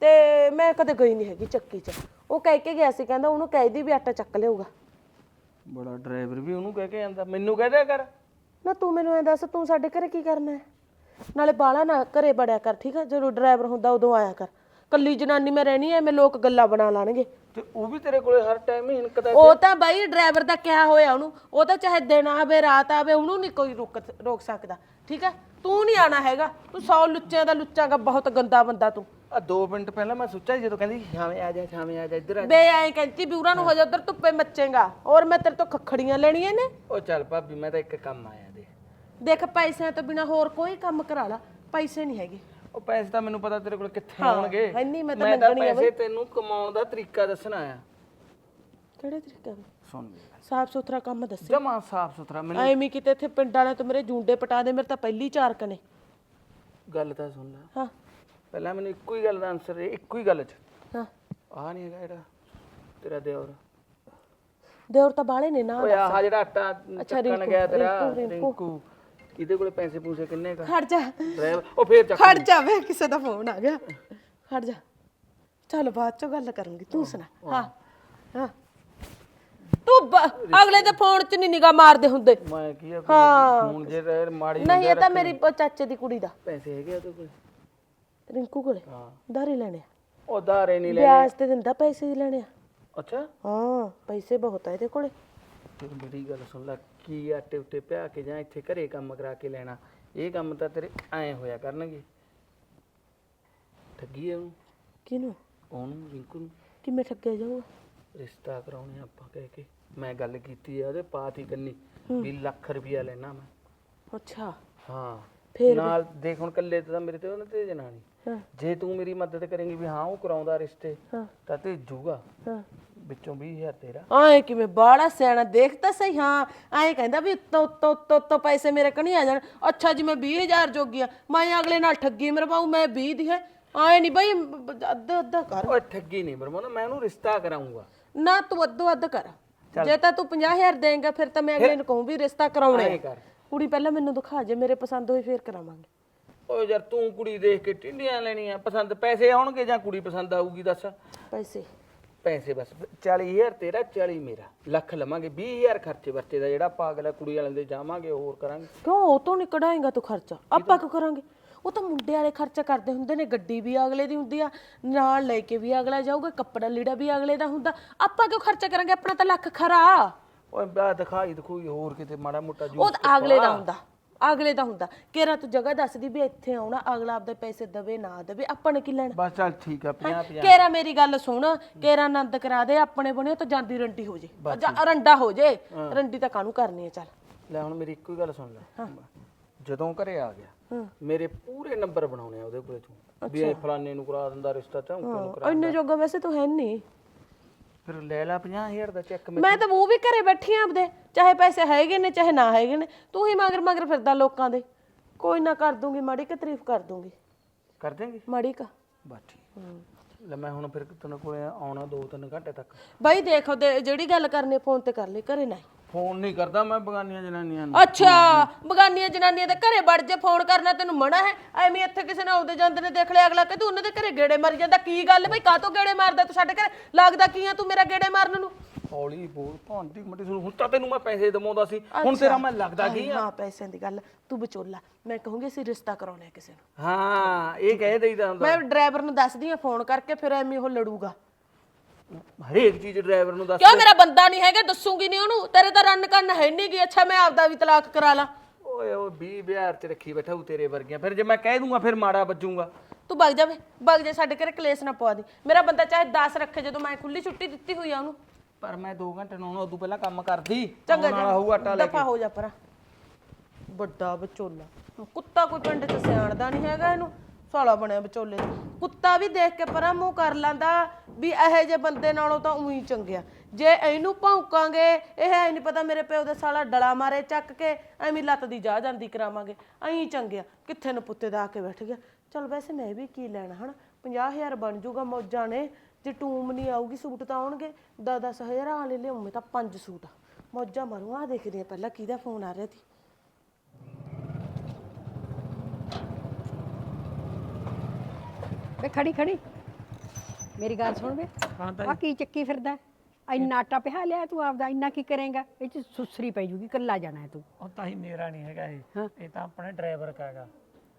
[SPEAKER 1] ਤੇ ਮੈਂ ਕਦੇ ਗਈ ਨਹੀਂ ਹੈਗੀ ਚੱਕੀ 'ਚ। ਉਹ ਕਹਿ ਕੇ ਗਿਆ ਸੀ ਕਹਿੰਦਾ ਉਹਨੂੰ ਕਹਿ ਦੀ ਵੀ ਆਟਾ ਚੱਕ ਲਿਆਊਗਾ।
[SPEAKER 3] ਬੜਾ ਡਰਾਈਵਰ ਵੀ ਉਹਨੂੰ ਕਹਿ ਕੇ ਜਾਂਦਾ। ਮੈਨੂੰ ਕਹਿ ਦਿਆ ਕਰ।
[SPEAKER 1] ਨਾ ਤੂੰ ਮੈਨੂੰ ਐ ਦੱਸ ਤੂੰ ਸਾਡੇ ਘਰੇ ਕੀ ਕਰਨਾ ਹੈ? ਨਾਲੇ ਬਾਲਾ ਨਾ ਘਰੇ ਬੜਿਆ ਕਰ ਠੀਕ ਆ? ਜਦੋਂ ਡਰਾਈਵਰ ਹੁੰਦਾ ਉਦੋਂ ਆਇਆ ਕਰ। ਕੱਲੀ ਜਨਾਨੀ ਮੈਂ ਰਹਿਣੀ ਐ ਮੈਂ ਲੋਕ ਗੱਲਾਂ ਬਣਾ ਲਾਣਗੇ।
[SPEAKER 3] ਤੇ ਉਹ ਵੀ ਤੇਰੇ ਕੋਲੇ ਹਰ ਟਾਈਮ ਹੀ ਹਿਣਕਦਾ
[SPEAKER 1] ਉਹ ਤਾਂ ਬਾਈ ਡਰਾਈਵਰ ਦਾ ਕਿਹਾ ਹੋਇਆ ਉਹਨੂੰ ਉਹ ਤਾਂ ਚਾਹੇ ਦਿਨ ਆਵੇ ਰਾਤ ਆਵੇ ਉਹਨੂੰ ਨਹੀਂ ਕੋਈ ਰੋਕ ਰੋਕ ਸਕਦਾ ਠੀਕ ਹੈ ਤੂੰ ਨਹੀਂ ਆਣਾ ਹੈਗਾ ਤੂੰ ਸੌ ਲੁੱਚਿਆਂ ਦਾ ਲੁੱਚਾਂਗਾ ਬਹੁਤ ਗੰਦਾ ਬੰਦਾ ਤੂੰ।
[SPEAKER 3] ਆ 2 ਮਿੰਟ ਪਹਿਲਾਂ ਮੈਂ ਸੋਚਿਆ ਸੀ ਜਦੋਂ ਕਹਿੰਦੀ ਛਾਵੇਂ ਆ ਜਾ ਛਾਵੇਂ ਆ ਜਾ ਇੱਧਰ ਆ ਜਾ।
[SPEAKER 1] ਬੇ ਐਂ ਕਹਿੰਦੀ ਵੀ ਉਹਨਾਂ ਨੂੰ ਹੋ ਜਾ ਉਧਰ ਧੁੱਪੇ ਮੱਚੇਗਾ। ਔਰ ਮੈਂ ਤੇਰੇ ਤੋਂ ਖੱਖੜੀਆਂ ਲੈਣੀਆਂ ਨੇ?
[SPEAKER 3] ਉਹ ਚੱਲ ਭਾਬੀ ਮੈਂ ਤਾਂ ਇੱਕ ਕੰਮ ਆਇਆ।
[SPEAKER 1] ਦੇਖ ਪੈਸਿਆਂ ਤੋਂ ਬਿਨਾ ਹੋਰ ਕੋਈ ਕੰਮ ਕਰਾ ਲਾ ਪੈਸੇ ਨਹੀਂ ਹੈਗੇ।
[SPEAKER 3] ਉਹ ਪੈਸੇ ਤਾਂ ਮੈਨੂੰ ਪਤਾ ਤੇਰੇ ਕੋਲ ਕਿੱਥੇ
[SPEAKER 1] ਹਾਂ,
[SPEAKER 3] ਹੋਣਗੇ
[SPEAKER 1] ਇੰਨੀ ਮੈਂ ਤਾਂ ਮੰਗਣੀ ਆ
[SPEAKER 3] ਪੈਸੇ ਤੈਨੂੰ ਕਮਾਉਣ ਦਾ ਤਰੀਕਾ ਦੱਸਣ ਆਇਆ
[SPEAKER 1] ਕਿਹੜੇ ਤਰੀਕੇ? ਨਾਲ
[SPEAKER 3] ਸੁਣ ਲੈ
[SPEAKER 1] ਸਾਫ਼ ਸੁਥਰਾ ਕੰਮ ਦੱਸ।
[SPEAKER 3] ਜਮਾ ਸਾਫ਼ ਸੁਥਰਾ ਮੈਨੂੰ
[SPEAKER 1] ਐਵੇਂ ਕਿਤੇ ਇੱਥੇ ਪਿੰਡ ਵਾਲਿਆਂ ਤੋਂ ਮੇਰੇ ਜੂੰਡੇ ਪਟਾ ਦੇ ਮੇਰੇ ਤਾਂ ਪਹਿਲੀ ਚਾਰ ਕਨੇ
[SPEAKER 3] ਗੱਲ ਤਾਂ ਸੁਣ ਲੈ।
[SPEAKER 1] ਹਾਂ।
[SPEAKER 3] ਪਹਿਲਾਂ ਮੈਨੂੰ ਇੱਕੋ ਹੀ ਗੱਲ ਦਾ ਆਨਸਰ ਇੱਕੋ ਹੀ ਗੱਲ 'ਚ।
[SPEAKER 1] ਹਾਂ।
[SPEAKER 3] ਆ ਨਹੀਂ ਹੈਗਾ ਜਿਹੜਾ ਤੇਰਾ ਦਿਓਰ।
[SPEAKER 1] ਦੇਵਰ ਤਾਂ ਬਾਲੇ ਨੇ ਨਾ
[SPEAKER 3] ਓਏ ਆਹ ਜਿਹੜਾ ਆਟਾ ਚੱਕਣ ਗਿਆ ਤੇਰਾ
[SPEAKER 1] ਰਿੰਕੂ,
[SPEAKER 3] ਕਿਹਦੇ ਕੋਲੇ ਪੈਸੇ ਪੂਸੇ ਕਿੰਨੇ ਕਾ
[SPEAKER 1] ਖੜ ਜਾ।
[SPEAKER 3] ਡਰਾਈਵਰ ਉਹ ਫੇਰ ਚੱਕ
[SPEAKER 1] ਖੜ ਜਾ ਵੇ ਕਿਸੇ ਦਾ ਫੋਨ ਆ ਗਿਆ। ਖੜ ਜਾ। ਚੱਲ ਬਾਅਦ ਚੋਂ ਗੱਲ ਕਰਾਂਗੀ ਤੂੰ ਸੁਣਾ। ਹਾਂ। ਹਾਂ ਤੂੰ ਬ- ਅਗਲੇ ਦੇ ਫੋਨ 'ਚ ਨਹੀਂ ਨਿਗਾ ਮਾਰਦੇ ਹੁੰਦੇ।
[SPEAKER 3] ਮੈਂ ਕੀ ਆ
[SPEAKER 1] ਹਾਂ।
[SPEAKER 3] ਹੁਣ ਜੇ ਰਹਿ ਮਾੜੀ
[SPEAKER 1] ਨਹੀਂ ਇਹ ਤਾਂ ਮੇਰੀ ਚਾਚੇ ਦੀ ਕੁੜੀ ਦਾ।
[SPEAKER 3] ਪੈਸੇ ਹੈਗੇ ਆ ਉਹਦੇ ਕੋਲ?
[SPEAKER 1] ਰਿੰਕੂ ਕੋਲੇ?
[SPEAKER 3] ਹਾਂ।
[SPEAKER 1] ਦਾਰੇ ਲੈਣੇ ਆ।
[SPEAKER 3] ਉਹ ਧਾਰੇ ਨਹੀਂ ਲੈ
[SPEAKER 1] ਵਿਆਜ ਤੇ ਦਿੰਦਾ ਪੈਸੇ ਹੀ ਲੈਣੇ ਆ।
[SPEAKER 3] ਅੱਛਾ।
[SPEAKER 1] ਹਾਂ ਪੈਸੇ ਬਹੁਤ ਆ ਇਹਦੇ ਕੋਲੇ।
[SPEAKER 3] ਫਿਰ ਮੇਰੀ ਗੱਲ ਸੁਣ ਲੈ ਕੀ ਆਟੇ ਉੱਤੇ ਪਿਆ ਕੇ ਜਾਂ ਇੱਥੇ ਘਰੇ ਕੰਮ ਕਰਾ ਕੇ ਲੈਣਾ ਇਹ ਕੰਮ ਤਾਂ ਤੇਰੇ ਐ ਹੋਇਆ ਕਰਨਗੇ। ਠੱਗੀ ਆ ਉਹਨੂੰ?
[SPEAKER 1] ਕਿਹਨੂੰ?
[SPEAKER 3] ਉਹਨੂੰ ਰਿੰਕੂ ਨੂੰ।
[SPEAKER 1] ਕਿਵੇਂ ਠੱਗਿਆ ਜਾਊਗਾ?
[SPEAKER 3] ਰਿਸ਼ਤਾ ਕਰਾਉਣੇ ਆਪਾਂ ਕਹਿ ਕੇ। ਮੈਂ ਗੱਲ ਕੀਤੀ ਆ ਉਹਦੇ ਪਾਤੀ ਕੰਨੀ ਵੀ ਲੱਖ ਰੁਪਇਆ ਲੈਣਾ ਮੈਂ।
[SPEAKER 1] ਅੱਛਾ।
[SPEAKER 3] ਹਾਂ।
[SPEAKER 1] ਫੇਰ
[SPEAKER 3] ਨਾਲ ਦੇਖ ਹੁਣ ਕੱਲੇ ਤਾਂ ਮੇਰੇ ਤੇ ਉਹਨੇ ਤੇ ਜਨਾਨੀ
[SPEAKER 1] ਹਾਂ।
[SPEAKER 3] ਜੇ ਤੂੰ ਮੇਰੀ ਮਦਦ ਕਰੇਂਗੀ ਵੀ ਹਾਂ ਉਹ ਕਰਾਉਂਦਾ ਰਿਸ਼ਤੇ
[SPEAKER 1] ਹਾਂ।
[SPEAKER 3] ਤਾਂ ਤੇ ਜੂਗਾ
[SPEAKER 1] ਹਾਂ।
[SPEAKER 3] ਵਿੱਚੋਂ 20000 ਤੇਰਾ।
[SPEAKER 1] ਆਏ ਕਿਵੇਂ? ਬਾੜਾ ਸਿਆਣਾ। ਦੇਖ ਤਾਂ ਸਹੀ ਹਾਂ ਐਂ ਕਹਿੰਦਾ ਵੀ ਉੱਤੋਂ ਉੱਤੋਂ ਉੱਤੋਂ ਉੱਤੋਂ ਪੈਸੇ ਮੇਰੇ ਕਣੀ ਆ ਜਾਣ। ਅੱਛਾ ਜੀ ਮੈਂ 20000 ਜੋਗੀ ਆ। ਮੈਂ ਅਗਲੇ ਨਾਲ ਠੱਗੀ ਮਰਵਾਉ ਮੈਂ 20 ਦੀ ਹੈ। ਆਏ ਨਹੀਂ ਬਈ ਅੱਧਾ ਅੱਧਾ ਕਰ।
[SPEAKER 3] ਓਏ ਠੱਗੀ ਨਹੀਂ ਬਰਮਾ ਮੈਂ ਉਹਨੂੰ ਰਿਸ਼ਤਾ ਕਰਾਉਂਗਾ
[SPEAKER 1] ਨਾ ਤੂੰ ਅੱਧੋ ਅੱਧ ਕਰ। ਜੇ ਤਾਂ ਤੂੰ 50000 ਦੇਂਗਾ ਫਿਰ ਤਾਂ ਮੈਂ ਅਗਲੇ ਨੂੰ ਕਹੂੰ ਵੀ ਰਿਸ਼ਤਾ ਕਰਾਉਣਾ
[SPEAKER 3] ਕਰ।
[SPEAKER 1] ਕੁੜੀ ਪਹਿਲਾਂ ਮੈਨੂੰ ਦਿਖਾ ਜੇ ਮੇਰੇ ਪਸੰਦ ਹੋਈ ਫੇਰ ਕਰਾਵਾਂਗੇ।
[SPEAKER 3] ਓਏ ਯਾਰ ਤੂੰ ਕੁੜੀ ਦੇਖ ਕੇ ਟਿੰਡੀਆਂ ਲੈਣੀਆਂ। ਪਸੰਦ ਪੈਸੇ ਆਉਣਗੇ ਜਾਂ ਕੁੜੀ ਪਸੰਦ ਆਊਗੀ ਦੱਸ?
[SPEAKER 1] ਪੈਸੇ।
[SPEAKER 3] ਪੈਸੇ ਬਸ। 40000 ਤੇਰਾ 40 ਮੇਰਾ। ਲੱਖ ਲਵਾਂਗੇ 20000 ਖਰਚੇ ਵਰਤੇ ਦਾ ਜਿਹੜਾ ਪਾਗਲ ਕੁੜੀ ਵਾਲਿਆਂ ਦੇ ਜਾਵਾਂਗੇ ਹੋਰ ਕਰਾਂਗੇ।
[SPEAKER 1] ਕਿਉਂ? ਉਹ ਤੋਂ ਨਹੀਂ ਕਢਾਏਗਾ ਤੂੰ ਖਰਚਾ। ਆਪਾਂ ਕਿਉਂ ਕਰਾਂਗੇ? ਉਹ ਤਾਂ ਮੁੰਡੇ ਵਾਲੇ ਖਰਚਾ ਕਰਦੇ ਹੁੰਦੇ ਨੇ। ਗੱਡੀ ਵੀ ਅਗਲੇ ਦੀ ਹੁੰਦੀ ਆ ਨਾਲ ਲੈ ਕੇ ਵੀ ਅਗਲਾ ਜਾਊਗਾ ਕੱਪੜਾ ਲੀੜਾ ਵੀ ਅਗਲੇ ਦਾ ਹੁੰਦਾ। ਆਪਾਂ ਕਿਉਂ ਖਰਚਾ ਕਰਾਂਗੇ? ਆਪਣਾ ਤਾਂ ਲੱਖ ਖਰਾ।
[SPEAKER 3] ਓਏ ਬਾ ਦਿਖਾਈ ਦਿਖੂਈ ਹੋਰ ਕਿਤੇ ਮਾੜਾ ਮੋਟਾ ਜੂ
[SPEAKER 1] ਉਹ ਤਾਂ ਅਗਲੇ ਦਾ ਹੁੰਦਾ। ਅਗਲੇ ਦਾ ਹੁੰਦਾ। ਕਿਹੜਾ ਤੂੰ ਜਗ੍ਹਾ ਦੱਸਦੀ ਵੀ ਇੱਥੇ ਆਉਣਾ ਅਗਲਾ ਆਪਦੇ ਪੈਸੇ ਦਵੇ ਨਾ ਦਵੇ ਆਪਾਂ ਨੇ ਕੀ ਲੈਣਾ?
[SPEAKER 3] ਬਸ ਚੱਲ ਠੀਕ ਆ 50 50
[SPEAKER 1] ਕੇਰਾ ਮੇਰੀ ਗੱਲ ਸੁਣ ਕੇਰਾ ਆਨੰਦ ਕਰਾ ਦੇ ਆਪਣੇ ਬਣੇ ਤਾਂ ਜਾਂਦੀ ਰੰਡੀ ਹੋ ਜੇ। ਜਾਂ ਰੰਡਾ ਹੋ ਜੇ। ਰੰਡੀ ਤਾਂ ਕਾਹਨੂੰ ਕਰਨੀ ਹੈ ਚੱਲ।
[SPEAKER 3] ਲੈ ਹੁਣ ਮੇਰੀ ਇੱਕੋ ਹੀ ਗੱਲ ਸੁਣ ਲੈ। ਜਦੋਂ ਘਰੇ ਆ ਗਿਆ ਮੇਰੇ ਪੂਰੇ ਨੰਬਰ ਬਣਾਉਣੇ ਆ ਉਹਦੇ ਕੋਲੇ ਤੂੰ। ਵੀ ਇਹ ਫਲਾਣੇ ਨੂੰ ਕਰਾ ਦਿੰਦਾ ਰਿਸ਼ਤਾ ਝੌਂਕੇ ਨੂੰ ਕਰਾ
[SPEAKER 1] ਇੰਨੇ ਜੋਗਾ ਵੈਸੇ ਤੂੰ ਹੈ ਨਹੀਂ
[SPEAKER 3] ਫਿਰ ਲੈ ਲੈ 50000 ਦਾ ਚੈੱਕ
[SPEAKER 1] ਮੈਂ ਤਾਂ ਉਹ ਵੀ ਘਰੇ ਬੈਠੀ ਆਂ ਆਪਦੇ ਚਾਹੇ ਪੈਸੇ ਹੈਗੇ ਨੇ ਚਾਹੇ ਨਾ ਹੈਗੇ ਨੇ ਤੂੰ ਹੀ ਮਗਰ ਮਗਰ ਫਿਰਦਾ ਲੋਕਾਂ ਦੇ। ਕੋਈ ਨਾ ਕਰ ਦੂੰਗੀ ਮਾੜੀ ਕਿ ਤਾਰੀਫ ਕਰ ਦੂੰਗੀ।
[SPEAKER 3] ਕਰ ਦੇਂਗੇ?
[SPEAKER 1] ਮਾੜੀ ਕਾ।
[SPEAKER 3] ਬਸ ਠੀਕ। ਲੈ ਮੈਂ ਹੁਣ ਫਿਰ ਤੇਰੇ ਕੋਲੇ ਆਉਣਾ 2-3 ਘੰਟੇ ਤੱਕ।
[SPEAKER 1] ਬਾਈ ਦੇਖ ਜਿਹੜੀ ਗੱਲ ਕਰਨੀ ਫੋਨ ਤੇ ਕਰ ਲਈ ਘਰੇ ਨਹੀਂ
[SPEAKER 3] ਫੋਨ ਨਹੀਂ ਕਰਦਾ ਮੈਂ ਬਗਾਨੀਆਂ ਜਨਾਨੀਆਂ ਨੂੰ।
[SPEAKER 1] ਅੱਛਾ ਬਗਾਨੀਆਂ ਜਨਾਨੀਆਂ ਦੇ ਘਰੇ ਵੜ ਜੇ ਫੋਨ ਕਰਨਾ ਤੈਨੂੰ ਮਨਾ ਹੈ? ਐਵੇਂ ਇੱਥੇ ਕਿਸੇ ਨੇ ਆਉਂਦੇ ਜਾਂਦੇ ਨੇ ਦੇਖ ਲਿਆ ਅਗਲਾ ਕਹਿੰਦਾ ਉਹਨਾਂ ਦੇ ਘਰੇ ਗੇੜੇ ਮਾਰੀ ਜਾਂਦਾ ਕੀ ਗੱਲ ਬਈ ਕਾਹਤੋਂ ਗੇੜੇ ਮਾਰਦਾ ਤੂੰ ਸਾਡੇ ਘਰੇ? ਲੱਗਦਾ ਕੀ ਆ ਤੂੰ ਮੇਰਾ ਗੇੜੇ ਮਾਰਨ ਨੂੰ?
[SPEAKER 3] ਹੌਲੀ ਬੋਲ ਭਾਂਡੀ ਮੱਟੀ ਸੁਣ ਹੁਣ ਤਾਂ ਤੈਨੂੰ ਮੈਂ ਪੈਸੇ ਦਵਾਉਂਦਾ ਸੀ ਹੁਣ ਤੇਰਾ ਮੈਂ ਲੱਗਦਾ ਕੀ ਆ?
[SPEAKER 1] ਹਾਂ ਪੈਸਿਆਂ ਦੀ ਗੱਲ ਤੂੰ ਵਿਚੋਲਾ ਮੈਂ ਕਹੂੰਗੀ ਅਸੀਂ ਰਿਸ਼ਤਾ ਕਰਾਉਣਾ ਹੈ ਕਿਸੇ ਨੂੰ।
[SPEAKER 3] ਹਾਂ ਇਹ ਕਹਿ ਦੇਈਦਾ ਹੁੰਦਾ।
[SPEAKER 1] ਮੈਂ ਡਰਾਈਵਰ ਨੂੰ ਦੱਸਦੀ ਆ ਫੋਨ ਕਰਕੇ ਫਿਰ ਐਵੇਂ ਉਹ ਲੜੂਗਾ।
[SPEAKER 3] ਹਰੇਕ ਚੀਜ਼ ਡਰਾਈਵਰ ਨੂੰ ਦੱਸ
[SPEAKER 1] ਕਿਉਂ ਮੇਰਾ ਬੰਦਾ ਨਹੀਂ ਹੈਗਾ ਦੱਸੂਗੀ ਨਹੀਂ ਉਹਨੂੰ? ਤੇਰੇ ਤਾਂ ਰਨ ਕੰਨ ਹੈ ਨਹੀਂ ਗੀ ਅੱਛਾ ਮੈਂ ਆਪਦਾ ਵੀ ਤਲਾਕ ਕਰਾ ਲਾਂ।
[SPEAKER 3] ਓਏ ਓਏ 20 ਬਿਹਾਰ ਚ ਰੱਖੀ ਬੈਠਾ ਹੂੰ ਤੇਰੇ ਵਰਗੀਆਂ। ਫਿਰ ਜੇ ਮੈਂ ਕਹਿ ਦੂੰਗਾ ਫਿਰ ਮਾੜਾ ਵੱਜੂਗਾ।
[SPEAKER 1] ਤੂੰ ਭੱਗ ਜਾਵੇ ਭੱਗ ਜਾ ਸਾਡੇ ਘਰੇ ਕਲੇਸ਼ ਨਾ ਪਵਾ ਦੀ। ਮੇਰਾ ਬੰਦਾ ਚਾਹੇ 10 ਰੱਖੇ ਜਦੋਂ ਮੈਂ ਖੁੱਲੀ ਛੁੱਟੀ ਦਿੱਤੀ ਹੋਈ ਆ ਉਹਨੂੰ।
[SPEAKER 3] ਪਰ ਮੈਂ 2 ਘੰਟੇ ਨੂੰ ਉਦੋਂ ਪਹਿਲਾਂ ਕੰਮ ਕਰਦੀ।
[SPEAKER 1] ਚੰਗਾ
[SPEAKER 3] ਵਾਲਾ ਹੋਊ ਆਟਾ ਲੈ
[SPEAKER 1] ਦਫਾ ਹੋ ਜਾ ਪਰਾਂ। ਵੱਡਾ ਵਿਚੋਲਾ। ਕੁੱਤਾ ਕੋਈ ਪਿੰਡ 'ਚ ਸਿਆਣਦਾ ਨਹੀਂ ਹੈਗਾ ਇਹਨੂੰ। ਸਾਲਾ ਬਣਿਆ ਵਿਚੋਲੇ ਦਾ। ਕੁੱਤਾ ਵੀ ਦੇਖ ਕੇ ਪਰਾਂ ਮੂੰਹ ਕਰ ਲੈਂਦਾ ਵੀ ਇਹੋ ਜਿਹੇ ਬੰਦੇ ਨਾਲੋਂ ਤਾਂ ਉਹੀ ਚੰਗਿਆ ਜੇ ਇਹਨੂੰ ਭੌਂਕਾਂਗੇ, ਇਹ ਐ ਨਹੀਂ ਪਤਾ ਮੇਰੇ ਪਿਓ ਦੇ ਸਾਲਾ ਡਲਾ ਮਾਰੇ ਚੱਕ ਕੇ, ਐਵੇਂ ਲੱਤ ਦੀ ਜਾ ਜਾਂਦੀ ਕਰਾਵਾਂਗੇ। ਐਂ ਚੰਗਿਆ ਕਿੱਥੇ ਨੂੰ ਪੁੱਤੇ ਦਾ ਆ ਕੇ ਬੈਠ ਗਿਆ। ਚਲ ਵੈਸੇ ਮੈਂ ਵੀ ਕੀ ਲੈਣਾ ਹਨਾ? 50000 ਬਣ ਜੂਗਾ ਮੌਜਾਂ ਨੇ। ਜੇ ਟੂਮ ਨਹੀਂ ਆਊਗੀ, ਸੂਟ ਤਾਂ ਆਉਣਗੇ। 10-10000 ਵਾਲੇ ਲਿਆਉਂ ਮੈਂ ਤਾਂ ਪੰਜ ਸੂਟ ਮੌਜਾਂ ਮਰੂ ਆ ਦੇਖਦੇ ਆ ਪਹਿਲਾਂ ਕਿਹਦਾ ਫੋਨ ਆ ਰਿਹਾ ਸੀ।
[SPEAKER 4] ਵੇ ਖੜੀ ਖੜੀ। ਮੇਰੀ ਗੱਲ ਸੁਣ ਵੇ।
[SPEAKER 2] ਹਾਂ
[SPEAKER 4] ਆ ਕੀ ਚੱਕੀ ਫਿਰਦਾ? ਇੰਨਾ ਆਟਾ ਪਿਹਾ ਲਿਆ ਤੂੰ ਆਪਦਾ ਇੰਨਾ ਕੀ ਕਰੇਗਾ? ਇਹ ਚ ਸੁਸਰੀ ਪੈ ਜੂਗੀ ਕੱਲਾ ਜਾਣਾ ਹੈ ਤੂੰ।
[SPEAKER 2] ਉਹ ਤਾਂ ਹੀ ਮੇਰਾ ਨਹੀਂ ਹੈਗਾ ਇਹ। ਇਹ ਤਾਂ ਆਪਣੇ ਡਰਾਈਵਰ ਕਾ ਹੈਗਾ।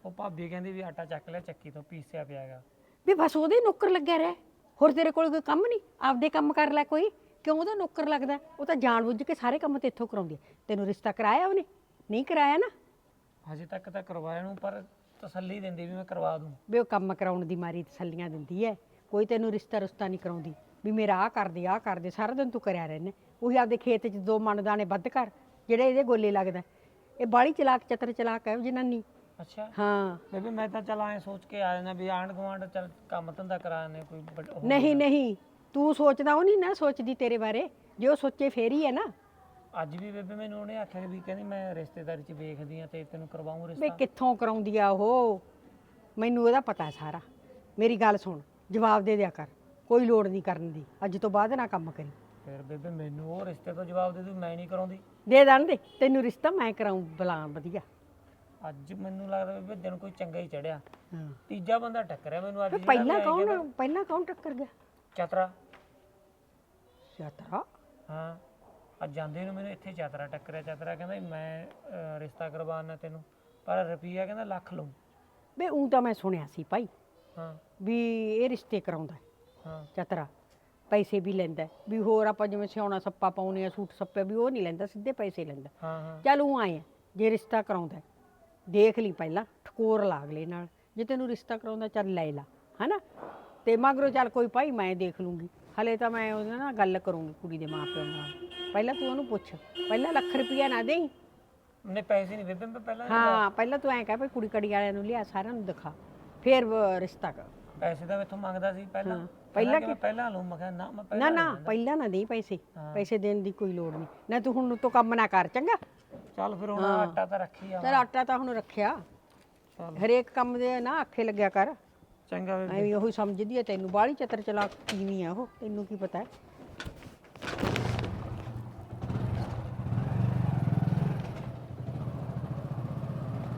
[SPEAKER 2] ਉਹ ਭਾਬੀ ਕਹਿੰਦੀ ਵੀ ਆਟਾ ਚੱਕ ਲਿਆ ਚੱਕੀ ਤੋਂ ਪੀਸਿਆ ਪਿਆ ਹੈਗਾ।
[SPEAKER 4] ਵੀ ਬਸ ਉਹਦੇ ਨੌਕਰ ਲੱਗਿਆ ਰਹਿ। ਹੋਰ ਤੇਰੇ ਕੋਲ ਕੋਈ ਕੰਮ ਨਹੀਂ ਆਪਦੇ ਕੰਮ ਕਰ ਲੈ ਕੋਈ। ਕਿਉਂ ਉਹਦਾ ਨੌਕਰ ਲੱਗਦਾ? ਉਹ ਤਾਂ ਜਾਣ ਬੁੱਝ ਕੇ ਸਾਰੇ ਕੰਮ ਤੇ ਇੱਥੋਂ ਕਰਾਉਂਦੀ ਹੈ। ਤੈਨੂੰ ਰਿਸ਼ਤਾ ਕਰਾਇਆ ਉਹਨੇ? ਨਹੀਂ ਕਰਾਇਆ ਨਾ?
[SPEAKER 2] ਹਜੇ ਤੱਕ ਤਾਂ ਕਰਵਾਇਆ ਨੂੰ ਪਰ ਤਸੱਲੀ ਦਿੰਦੀ ਵੀ ਮੈਂ ਕਰਵਾ ਦੂੰ।
[SPEAKER 4] ਵੀ ਉਹ ਕੰਮ ਕਰਾਉਣ ਦੀ ਮਾਰੀ ਤਸੱਲੀਆਂ ਦਿੰਦੀ ਹੈ ਕੋਈ ਤੈਨੂੰ ਰਿਸ਼ਤਾ ਰੁਸ਼ਤਾ ਨਹੀਂ ਕਰਾਉਂਦੀ। ਵੀ ਮੇਰਾ ਆ ਕਰ ਦੇ ਆ ਕਰ ਦੇ ਸਾਰਾ ਦਿਨ ਤੂੰ ਕਰਿਆ ਰਹਿਣਾ ਉਹੀ ਆਪਦੇ ਖੇਤ 'ਚ ਦੋ ਮਣ ਦਾਣੇ ਵੱਧ ਕਰ ਜਿਹੜੇ ਇਹਦੇ ਗੋਲੇ ਲੱਗਦਾ। ਇਹ ਬਾੜੀ ਚਲਾਕ ਚਤਰ ਚਲਾਕ ਹੈ ਉਹ ਜਨਾਨੀ।
[SPEAKER 2] ਅੱਛਾ।
[SPEAKER 4] ਹਾਂ।
[SPEAKER 2] ਬੇਬੇ ਮੈਂ ਤਾਂ ਚਲ ਐ ਸੋਚ ਕੇ ਆ ਜਾਣਾ ਵੀ ਆਂਢ ਗੁਆਂਢ ਚੱਲ ਕੰਮ ਧੰਦਾ ਕਰਾਣੇ ਕੋਈ ਵੱਡ- ਉਹ
[SPEAKER 4] ਨਹੀਂ ਨਹੀਂ। ਤੂੰ ਸੋਚਦਾ ਉਹ ਨਹੀਂ ਨਾ ਸੋਚਦੀ ਤੇਰੇ ਬਾਰੇ। ਜੇ ਉਹ ਸੋਚੇ ਫੇਰ ਹੀ ਹੈ ਨਾ।
[SPEAKER 2] ਅੱਜ ਵੀ ਬੇਬੇ ਮੈਨੂੰ ਉਹਨੇ ਆਖਿਆ ਵੀ ਕਹਿੰਦੀ ਮੈਂ ਰਿਸ਼ਤੇਦਾਰੀ 'ਚ ਵੇਖਦੀ ਆ ਤੇ ਤੈਨੂੰ ਕਰਵਾਉਂ
[SPEAKER 4] ਵੀ
[SPEAKER 2] ਰਿਸ਼ਤਾ
[SPEAKER 4] ਕਿੱਥੋਂ ਕਰਾਉਂਦੀ ਆ ਉਹ? ਮੈਨੂੰ ਉਹਦਾ ਪਤਾ ਸਾਰਾ। ਮੇਰੀ ਗੱਲ ਸੁਣ ਜਵਾਬ ਦੇ ਦਿਆ ਕਰ। ਕੋਈ ਲੋੜ ਨਹੀਂ ਕਰਨ ਦੀ। ਅੱਜ ਤੋਂ ਬਾਅਦ ਨਾ ਕੰਮ ਕਰੀ।
[SPEAKER 2] ਫਿਰ ਬੇਬੇ ਮੈਨੂੰ ਉਹ ਰਿਸ਼ਤੇ ਤੋਂ ਜਵਾਬ ਦੇ ਦੂ ਮੈਂ ਨਹੀਂ ਕਰਾਉਂਦੀ।
[SPEAKER 4] ਦੇ ਦੇਣ ਦੇ। ਤੈਨੂੰ ਰਿਸ਼ਤਾ ਮੈਂ ਕਰਾਉਂ ਬਲਾ ਵਧੀਆ।
[SPEAKER 2] ਅੱਜ ਮੈਨੂੰ ਲੱਗਦਾ ਬੇਬੇ ਦਿਨ ਕੋਈ ਚੰਗਾ ਹੀ ਚੜਿਆ।
[SPEAKER 4] ਹਾਂ।
[SPEAKER 2] ਤੀਜਾ ਬੰਦਾ ਟੱਕਰਿਆ ਮੈਨੂੰ ਅੱਜ ਜਿਹੜਾ
[SPEAKER 4] ਪਹਿਲਾਂ
[SPEAKER 2] ਕਹਿੰਦਾ,
[SPEAKER 4] ਕੌਣ ਪਹਿਲਾਂ ਕੌਣ ਟੱਕਰ ਗਿਆ?
[SPEAKER 2] ਚਤਰਾ।
[SPEAKER 4] ਯਾਤਰਾ
[SPEAKER 2] ਹਾਂ। ਅੱਜ ਜਾਂਦੇ ਨੂੰ ਮੈਨੂੰ ਇੱਥੇ ਚਤਰਾ ਟੱਕਰਿਆ ਚਤਰਾ ਕਹਿੰਦਾ ਵੀ ਮੈਂ ਅਹ, ਰਿਸ਼ਤਾ ਕਰਵਾਉਣਾ ਤੈਨੂੰ ਪਰ ਰੁਪਈਆ ਕਹਿੰਦਾ ਲੱਖ ਲਊ।
[SPEAKER 4] ਵੇ ਉਹ ਤਾਂ ਮੈਂ ਸੁਣਿਆ ਸੀ ਭਾਈ
[SPEAKER 2] ਹਾਂ।
[SPEAKER 4] ਵੀ ਇਹ ਰਿਸ਼ਤੇ ਕਰਾਉਂਦਾ ਹੈ,
[SPEAKER 2] ਹਾਂ।
[SPEAKER 4] ਚਤਰਾ ਪੈਸੇ ਵੀ ਲੈਂਦਾ ਹੈ। ਵੀ ਹੋਰ ਆਪਾਂ ਜਿਵੇਂ ਸਿਆਉਣਾ ਸੱਪਾ ਪਾਉਨੇ ਆ ਸੂਟ ਸੱਪੇ ਵੀ ਉਹ ਨਹੀਂ ਲੈਂਦਾ ਸਿੱਧੇ ਪੈਸੇ ਲੈਂਦਾ।
[SPEAKER 2] ਹਾਂ ਹਾਂ।
[SPEAKER 4] ਚੱਲ ਉਹ ਆਏ ਆ, ਜੇ ਰਿਸ਼ਤਾ ਕਰਾਉਂਦਾ ਹੈ, ਦੇਖ ਲਈ ਪਹਿਲਾਂ ਠਕੋਰ ਲਾ ਅਗਲੇ ਨਾਲ। ਜੇ ਤੈਨੂੰ ਰਿਸ਼ਤਾ ਕਰਾਉਂਦਾ ਚੱਲ ਲੈ ਲਾ ਹਨਾ? ਤੇ ਮਗਰੋਂ ਚੱਲ ਕੋਈ ਭਾਈ ਮੈਂ ਦੇਖ ਲੂੰਗੀ। ਹਲੇ ਤਾਂ ਮੈਂ ਉਹਦੇ ਨਾਲ ਗੱਲ ਕਰੂੰਗੀ ਕੁੜੀ ਦੇ ਮਾਪਿਆਂ ਨਾਲ। ਪਹਿਲਾਂ ਤੂੰ ਉਹਨੂੰ ਪੁੱਛ। ਪਹਿਲਾਂ ਲੱਖ ਰੁਪਈਆ ਨਾ ਦੇਈ।
[SPEAKER 2] ਨੇ ਪੈਸੇ ਨਹੀਂ ਬੇਬੇ ਮੈਂ ਪਹਿਲਾਂ
[SPEAKER 4] ਹਾਂ ਪਹਿਲਾਂ ਤੂੰ ਐਂ ਕਹਿ ਭਈ ਕੁੜੀ ਕੜੀ ਵਾਲਿਆਂ ਨੂੰ ਲਿਆ ਸਾਰਿਆਂ ਨੂੰ ਦਿਖਾ। ਫੇਰ ਵ- ਰਿਸ਼ਤਾ ਕਰ।
[SPEAKER 2] ਪੈਸੇ ਤਾਂ ਮੈਥੋਂ ਮੰਗਦਾ ਸੀ ਪਹਿਲਾਂ।
[SPEAKER 4] ਹਾਂ,
[SPEAKER 2] ਪਹਿਲਾਂ ਕਿ ਮੈਂ ਪਹਿਲਾਂ ਲਊ ਮੈਂ ਕਿਹਾ ਨਾ ਮੈਂ
[SPEAKER 4] ਨਾ
[SPEAKER 2] ਪਹਿਲਾਂ
[SPEAKER 4] ਨਾ ਪਹਿਲਾਂ ਨਾ ਦੇਈ ਪੈਸੇ। ਪੈਸੇ ਦੇਣ ਦੀ ਕੋਈ ਲੋੜ ਨਹੀਂ। ਨਾ ਤੂੰ ਹੁਣ ਤੋਂ ਕੰਮ ਨਾ ਕਰ ਚੰਗਾ?
[SPEAKER 2] ਚੱਲ ਫਿਰ ਹੁਣ ਆਟਾ ਤਾਂ ਰੱਖੀ ਆ
[SPEAKER 4] ਚਲ ਆਟਾ ਤਾਂ ਹੁਣ ਰੱਖਿਆ। ਹਰੇਕ ਕੰਮ ਦੇ ਨਾ ਆਖੇ ਲੱਗਿਆ ਕਰ।
[SPEAKER 2] ਚੰਗਾ ਬੇਬੇ।
[SPEAKER 4] ਐਵੇਂ ਉਹੀ ਸਮਝਦੀ ਆ, ਤੈਨੂੰ ਬਾਹਲੀ ਚਤਰ ਚਲਾ ਕੀ ਨਹੀਂ ਆ ਉਹ, ਤੈਨੂੰ ਕੀ ਪਤਾ। ਹੈ